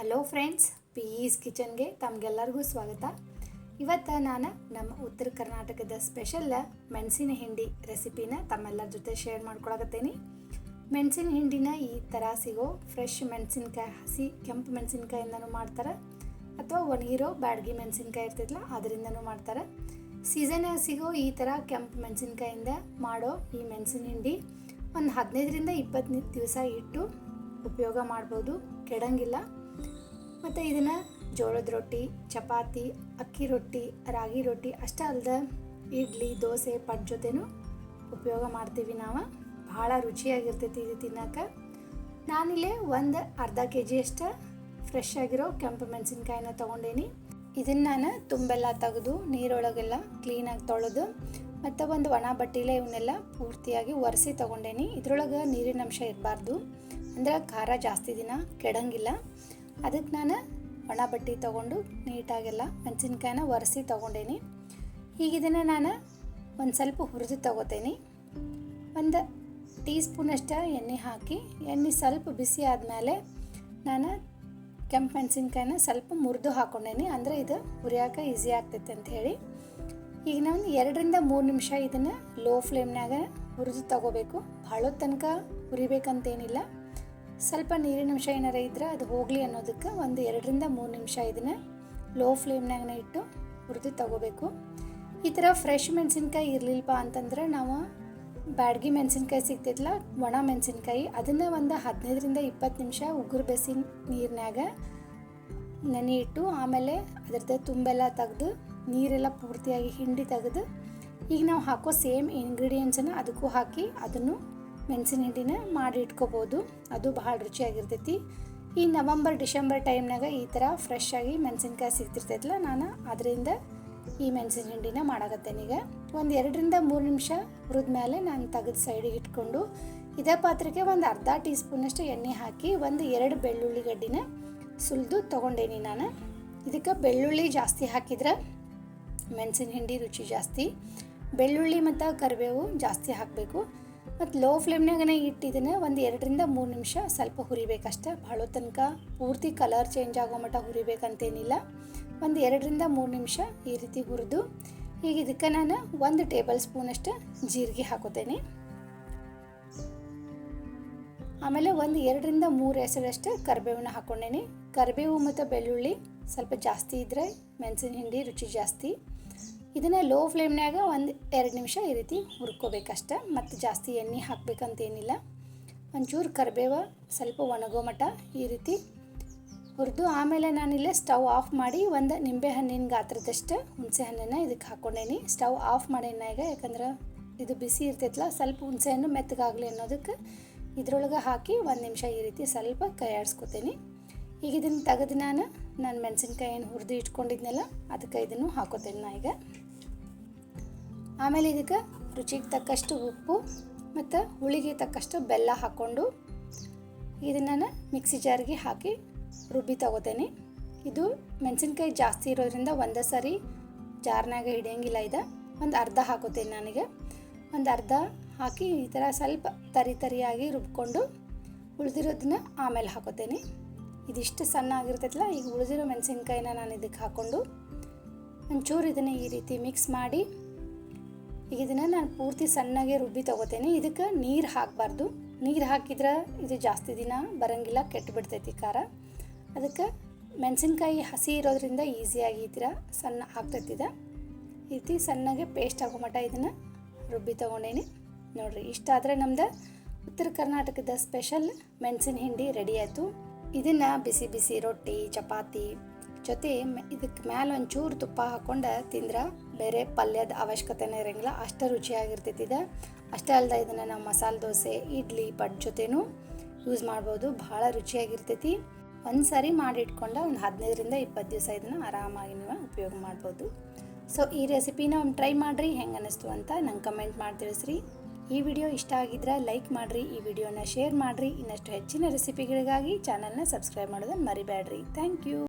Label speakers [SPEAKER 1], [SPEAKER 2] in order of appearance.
[SPEAKER 1] Hello friends piece ಕಿಚನ್ಗೆ ತಮಗೆಲ್ಲರಿಗೂ ಸ್ವಾಗತ. ಇವತ್ತು ನಾನು ನಮ್ಮ ಉತ್ತರ ಕರ್ನಾಟಕದ ಸ್ಪೆಷಲ್ ಮೆಣಸಿನ ಹಿಂಡಿ ರೆಸಿಪಿನ ತಮ್ಮೆಲ್ಲರ ಜೊತೆ ಶೇರ್ ಮಾಡ್ಕೊಳಕತ್ತೇನೆ. ಮೆಣಸಿನ ಹಿಂಡಿನ ಈ ಥರ ಸಿಗೋ ಫ್ರೆಶ್ ಮೆಣಸಿನ್ಕಾಯಿ, ಹಸಿ ಕೆಂಪು ಮೆಣಸಿನ್ಕಾಯಿಂದನೂ ಮಾಡ್ತಾರೆ. ಅಥವಾ ಒಣಗಿರೋ ಬ್ಯಾಡ್ಗಿ ಮೆಣಸಿನ್ಕಾಯಿ ಇರ್ತಿದ್ಲ ಅದರಿಂದನೂ ಮಾಡ್ತಾರೆ. ಸೀಸನ್ ಸಿಗೋ ಈ ಥರ ಕೆಂಪು ಮೆಣಸಿನ್ಕಾಯಿಂದ ಮಾಡೋ ಈ ಮೆಣಸಿನ ಹಿಂಡಿ ಒಂದು ಹದಿನೈದರಿಂದ ಇಪ್ಪತ್ತು ದಿವಸ ಇಟ್ಟು ಉಪಯೋಗ ಮಾಡ್ಬೋದು. ಕೆಡಂಗಿಲ್ಲ. ಮತ್ತು ಇದನ್ನು ಜೋಳದ ರೊಟ್ಟಿ, ಚಪಾತಿ, ಅಕ್ಕಿ ರೊಟ್ಟಿ, ರಾಗಿ ರೊಟ್ಟಿ, ಅಷ್ಟೇ ಅಲ್ಲದೆ ಇಡ್ಲಿ, ದೋಸೆ ಪಟ್ ಜೊತೆನೂ ಉಪಯೋಗ ಮಾಡ್ತೀವಿ ನಾವು. ಭಾಳ ರುಚಿಯಾಗಿರ್ತೈತಿ ಇದು ತಿನ್ನೋಕೆ. ನಾನಿಲ್ಲೇ ಒಂದು ಅರ್ಧ ಕೆ ಜಿ ಅಷ್ಟು ಫ್ರೆಶ್ ಆಗಿರೋ ಕೆಂಪು ಮೆಣಸಿನ್ಕಾಯಿನ ತೊಗೊಂಡೇನಿ. ಇದನ್ನು ನಾನು ತುಂಬೆಲ್ಲ ತೆಗೆದು ನೀರೊಳಗೆಲ್ಲ ಕ್ಲೀನಾಗಿ ತೊಳೆದು ಮತ್ತು ಒಂದು ಒಣ ಬಟ್ಟೆಲೆ ಇವನ್ನೆಲ್ಲ ಪೂರ್ತಿಯಾಗಿ ಒರೆಸಿ ತೊಗೊಂಡೇನಿ. ಇದರೊಳಗೆ ನೀರಿನ ಅಂಶ ಇರಬಾರ್ದು. ಅಂದ್ರೆ ಖಾರ ಜಾಸ್ತಿ ದಿನ ಕೆಡಂಗಿಲ್ಲ. ಅದಕ್ಕೆ ನಾನು ಒಣ ಬಟ್ಟೆ ತೊಗೊಂಡು ನೀಟಾಗೆಲ್ಲ ಮೆಣಸಿನ್ಕಾಯಿನ ಒರೆಸಿ ತೊಗೊಂಡೇನಿ. ಈಗ ಇದನ್ನು ನಾನು ಒಂದು ಸ್ವಲ್ಪ ಹುರಿದು ತೊಗೋತೇನೆ. ಒಂದು ಟೀ ಸ್ಪೂನಷ್ಟು ಎಣ್ಣೆ ಹಾಕಿ, ಎಣ್ಣೆ ಸ್ವಲ್ಪ ಬಿಸಿ ಆದಮೇಲೆ ನಾನು ಕೆಂಪು ಮೆಣಸಿನ್ಕಾಯಿನ ಸ್ವಲ್ಪ ಮುರಿದು ಹಾಕ್ಕೊಂಡೇನಿ ಅಂದರೆ ಇದು ಹುರಿಯೋಕೆ ಈಸಿ ಆಗ್ತೈತೆ ಅಂತ ಹೇಳಿ. ಈಗ ನಾನು ಎರಡರಿಂದ ಮೂರು ನಿಮಿಷ ಇದನ್ನು ಲೋ ಫ್ಲೇಮ್ನಾಗ ಹುರಿದು ತಗೋಬೇಕು. ಭಾಳ ತನಕ ಹುರಿಬೇಕಂತೇನಿಲ್ಲ. ಸ್ವಲ್ಪ ನೀರಿನಂಶ ಏನಾರ ಇದ್ರೆ ಅದು ಹೋಗಲಿ ಅನ್ನೋದಕ್ಕೆ ಒಂದು ಎರಡರಿಂದ ಮೂರು ನಿಮಿಷ ಇದನ್ನು ಲೋ ಫ್ಲೇಮ್ನಾಗನೇ ಇಟ್ಟು ಹುರಿದು ತಗೋಬೇಕು. ಈ ಥರ ಫ್ರೆಶ್ ಮೆಣಸಿನ್ಕಾಯಿ ಇರಲಿಲ್ಲಪ್ಪ ಅಂತಂದ್ರೆ ನಾವು ಬ್ಯಾಡ್ಗಿ ಮೆಣಸಿನ್ಕಾಯಿ ಸಿಗ್ತಿದ್ಲ, ಒಣ ಮೆಣಸಿನ್ಕಾಯಿ, ಅದನ್ನು ಒಂದು ಹದಿನೈದರಿಂದ ಇಪ್ಪತ್ತು ನಿಮಿಷ ಉಗುರು ಬೆಸಿ ನೀರಿನಾಗ ನೆನೆ ಇಟ್ಟು ಆಮೇಲೆ ಅದ್ರದ್ದು ತುಂಬೆಲ್ಲ ತೆಗೆದು ನೀರೆಲ್ಲ ಪೂರ್ತಿಯಾಗಿ ಹಿಂಡಿ ತೆಗೆದು ಈಗ ನಾವು ಹಾಕೋ ಸೇಮ್ ಇಂಗ್ರೀಡಿಯೆಂಟ್ಸನ್ನು ಅದಕ್ಕೂ ಹಾಕಿ ಅದನ್ನು ಮೆಣಸಿನ ಹಿಂಡಿನ ಮಾಡಿ ಇಟ್ಕೋಬೋದು. ಅದು ಭಾಳ ರುಚಿಯಾಗಿರ್ತೈತಿ. ಈ ನವಂಬರ್, ಡಿಸೆಂಬರ್ ಟೈಮ್ನಾಗ ಈ ಥರ ಫ್ರೆಶ್ ಆಗಿ ಮೆಣಸಿನ್ಕಾಯಿ ಸಿಗ್ತಿರ್ತೈತಲ್ಲ ನಾನು, ಅದರಿಂದ ಈ ಮೆಣಸಿನ ಹಿಂಡಿನ ಮಾಡಾಕತ್ತೇನೆ ಈಗ. ಒಂದು ಎರಡರಿಂದ ಮೂರು ನಿಮಿಷ ಹುರಿದ ಮೇಲೆ ನಾನು ತೆಗೆದು ಸೈಡಿಗೆ ಇಟ್ಕೊಂಡು, ಇದೇ ಪಾತ್ರೆಗೆ ಒಂದು ಅರ್ಧ ಟೀ ಸ್ಪೂನಷ್ಟು ಎಣ್ಣೆ ಹಾಕಿ ಒಂದು ಎರಡು ಬೆಳ್ಳುಳ್ಳಿ ಗಡ್ಡಿನ ಸುಲಿದು ತೊಗೊಂಡೇನಿ ನಾನು. ಇದಕ್ಕೆ ಬೆಳ್ಳುಳ್ಳಿ ಜಾಸ್ತಿ ಹಾಕಿದ್ರೆ ಮೆಣಸಿನ ಹಿಂಡಿ ರುಚಿ ಜಾಸ್ತಿ. ಬೆಳ್ಳುಳ್ಳಿ ಮತ್ತು ಕರಿಬೇವು ಜಾಸ್ತಿ ಹಾಕಬೇಕು. ಮತ್ತು ಲೋ ಫ್ಲೇಮ್ನಾಗನೇ ಇಟ್ಟಿದ್ದೇನೆ ಒಂದು ಎರಡರಿಂದ ಮೂರು ನಿಮಿಷ ಸ್ವಲ್ಪ ಹುರಿಬೇಕಷ್ಟೆ. ಭಾಳ ತನಕ ಪೂರ್ತಿ ಕಲರ್ ಚೇಂಜ್ ಆಗೋ ಮಟ್ಟ ಹುರಿಬೇಕಂತೇನಿಲ್ಲ. ಒಂದು ಎರಡರಿಂದ ಮೂರು ನಿಮಿಷ ಈ ರೀತಿ ಹುರಿದು, ಈಗ ಇದಕ್ಕೆ ನಾನು ಒಂದು ಟೇಬಲ್ ಸ್ಪೂನಷ್ಟು ಜೀರಿಗೆ ಹಾಕೋತೇನೆ. ಆಮೇಲೆ ಒಂದು ಎರಡರಿಂದ ಮೂರು ಹೆಸರಷ್ಟು ಕರಿಬೇವನ್ನ ಹಾಕೊಂಡೇನಿ. ಕರಿಬೇವು ಮತ್ತು ಬೆಳ್ಳುಳ್ಳಿ ಸ್ವಲ್ಪ ಜಾಸ್ತಿ ಇದ್ದರೆ ಮೆಣಸಿನ ಹಿಂಡಿ ರುಚಿ ಜಾಸ್ತಿ. ಇದನ್ನು ಲೋ ಫ್ಲೇಮ್ನಾಗ ಒಂದು ಎರಡು ನಿಮಿಷ ಈ ರೀತಿ ಹುರ್ಕೋಬೇಕಷ್ಟೆ, ಮತ್ತು ಜಾಸ್ತಿ ಎಣ್ಣೆ ಹಾಕಬೇಕಂತೇನಿಲ್ಲ. ಒಂಚೂರು ಕರಿಬೇವ, ಸ್ವಲ್ಪ ಒಣಗೋ ಮಟ್ಟ ಈ ರೀತಿ ಹುರಿದು ಆಮೇಲೆ ನಾನಿಲ್ಲೇ ಸ್ಟವ್ ಆಫ್ ಮಾಡಿ ಒಂದು ನಿಂಬೆ ಹಣ್ಣಿನ ಗಾತ್ರದಷ್ಟು ಹುಣಸೆ ಹಣ್ಣನ್ನು ಇದಕ್ಕೆ ಹಾಕ್ಕೊಂಡೇನಿ ಸ್ಟವ್ ಆಫ್ ಮಾಡೇನ ಈಗ ಯಾಕಂದ್ರೆ ಇದು ಬಿಸಿ ಇರ್ತೈತಲ್ಲ ಸ್ವಲ್ಪ ಹುಣಸೆ ಹಣ್ಣು ಮೆತ್ತಗಾಗಲಿ ಅನ್ನೋದಕ್ಕೆ ಇದ್ರೊಳಗೆ ಹಾಕಿ ಒಂದು ನಿಮಿಷ ಈ ರೀತಿ ಸ್ವಲ್ಪ ಕೈ ಆಡಿಸ್ಕೊತೀನಿ ಈಗ ಇದನ್ನು ತೆಗೆದು ನಾನು ನಾನು ಮೆಣಸಿನ್ಕಾಯಿ ಏನು ಹುರಿದು ಇಟ್ಕೊಂಡಿದ್ನಲ್ಲ, ಅದಕ್ಕೆ ಇದನ್ನು ಹಾಕೋತೇನೆ ನಾ ಈಗ. ಆಮೇಲೆ ಇದಕ್ಕೆ ರುಚಿಗೆ ತಕ್ಕಷ್ಟು ಉಪ್ಪು ಮತ್ತು ಹುಳಿಗೆ ತಕ್ಕಷ್ಟು ಬೆಲ್ಲ ಹಾಕ್ಕೊಂಡು ಇದನ್ನು ನಾನು ಮಿಕ್ಸಿ ಜಾರ್ಗೆ ಹಾಕಿ ರುಬ್ಬಿ ತಗೋತೇನೆ. ಇದು ಮೆಣಸಿನ್ಕಾಯಿ ಜಾಸ್ತಿ ಇರೋದ್ರಿಂದ ಒಂದೇ ಸರಿ ಜಾರ್ನಾಗ ಹಿಡಿಯಂಗಿಲ್ಲ ಇದೆ. ಒಂದು ಅರ್ಧ ಹಾಕೋತೇನೆ ನನಗೆ. ಒಂದು ಅರ್ಧ ಹಾಕಿ ಈ ಥರ ಸ್ವಲ್ಪ ತರಿ ತರಿಯಾಗಿ ರುಬ್ಕೊಂಡು ಉಳಿದಿರೋದನ್ನ ಆಮೇಲೆ ಹಾಕೋತೇನೆ. ಇದಿಷ್ಟು ಸಣ್ಣ ಆಗಿರ್ತೈತಲ್ಲ ಈಗ ಉಳಿದಿರೋ ಮೆಣಸಿನ್ಕಾಯಿನ ನಾನು ಇದಕ್ಕೆ ಹಾಕ್ಕೊಂಡು ಒಂಚೂರು ಇದನ್ನು ಈ ರೀತಿ ಮಿಕ್ಸ್ ಮಾಡಿ, ಈಗ ಇದನ್ನು ನಾನು ಪೂರ್ತಿ ಸಣ್ಣಗೆ ರುಬ್ಬಿ ತೊಗೋತೇನೆ. ಇದಕ್ಕೆ ನೀರು ಹಾಕಬಾರ್ದು. ನೀರು ಹಾಕಿದ್ರೆ ಇದು ಜಾಸ್ತಿ ದಿನ ಬರೋಂಗಿಲ್ಲ, ಕೆಟ್ಟು ಬಿಡ್ತೈತಿ ಖಾರ. ಅದಕ್ಕೆ ಮೆಣಸಿನ್ಕಾಯಿ ಹಸಿ ಇರೋದ್ರಿಂದ ಈಸಿಯಾಗಿ ಈ ಥರ ಸಣ್ಣ ಹಾಕ್ತೈತಿದೆ ಈ ರೀತಿ ಸಣ್ಣಗೆ ಪೇಸ್ಟ್ ಆಗೋ ಮಟ್ಟ ಇದನ್ನು ರುಬ್ಬಿ ತೊಗೊಂಡೇನಿ. ನೋಡಿರಿ, ಇಷ್ಟಾದರೆ ನಮ್ದು ಉತ್ತರ ಕರ್ನಾಟಕದ ಸ್ಪೆಷಲ್ ಮೆಣಸಿನ ಹಿಂಡಿ ರೆಡಿ ಆಯಿತು. ಇದನ್ನು ಬಿಸಿ ಬಿಸಿ ರೊಟ್ಟಿ, ಚಪಾತಿ ಜೊತೆ ಇದಕ್ಕೆ ಮ್ಯಾಲ ಒಂಚೂರು ತುಪ್ಪ ಹಾಕ್ಕೊಂಡು ತಿಂದ್ರೆ ಬೇರೆ ಪಲ್ಯದ ಅವಶ್ಯಕತೆನೇ ಇರೋಂಗಿಲ್ಲ. ಅಷ್ಟು ರುಚಿಯಾಗಿರ್ತೈತಿ ಇದು. ಅಷ್ಟೇ ಅಲ್ಲದೆ ಇದನ್ನು ನಾವು ಮಸಾಲೆ ದೋಸೆ, ಇಡ್ಲಿ ಪಟ್ ಜೊತೆನೂ ಯೂಸ್ ಮಾಡ್ಬೋದು. ಭಾಳ ರುಚಿಯಾಗಿರ್ತೈತಿ. ಒಂದು ಸಾರಿ ಮಾಡಿಟ್ಕೊಂಡು ಒಂದು ಹದಿನೈದರಿಂದ ಇಪ್ಪತ್ತು ದಿವಸ ಇದನ್ನು ಆರಾಮಾಗಿ ನೀವು ಉಪಯೋಗ ಮಾಡ್ಬೋದು. ಸೊ ಈ ರೆಸಿಪಿನ ಒಂದು ಟ್ರೈ ಮಾಡಿರಿ. ಹೆಂಗೆ ಅನ್ನಿಸ್ತು ಅಂತ ನಂಗೆ ಕಮೆಂಟ್ ಮಾಡಿ ತಿಳಿಸ್ರಿ. ಈ ವಿಡಿಯೋ ಇಷ್ಟ ಆಗಿದ್ರೆ ಲೈಕ್ ಮಾಡಿರಿ, ಈ ವಿಡಿಯೋನ ಶೇರ್ ಮಾಡಿರಿ. ಇನ್ನಷ್ಟು ಹೆಚ್ಚಿನ ರೆಸಿಪಿಗಳಿಗಾಗಿ ಚಾನಲ್ನ ಸಬ್ಸ್ಕ್ರೈಬ್ ಮಾಡೋದನ್ನು ಮರಿಬೇಡ್ರಿ. Thank you.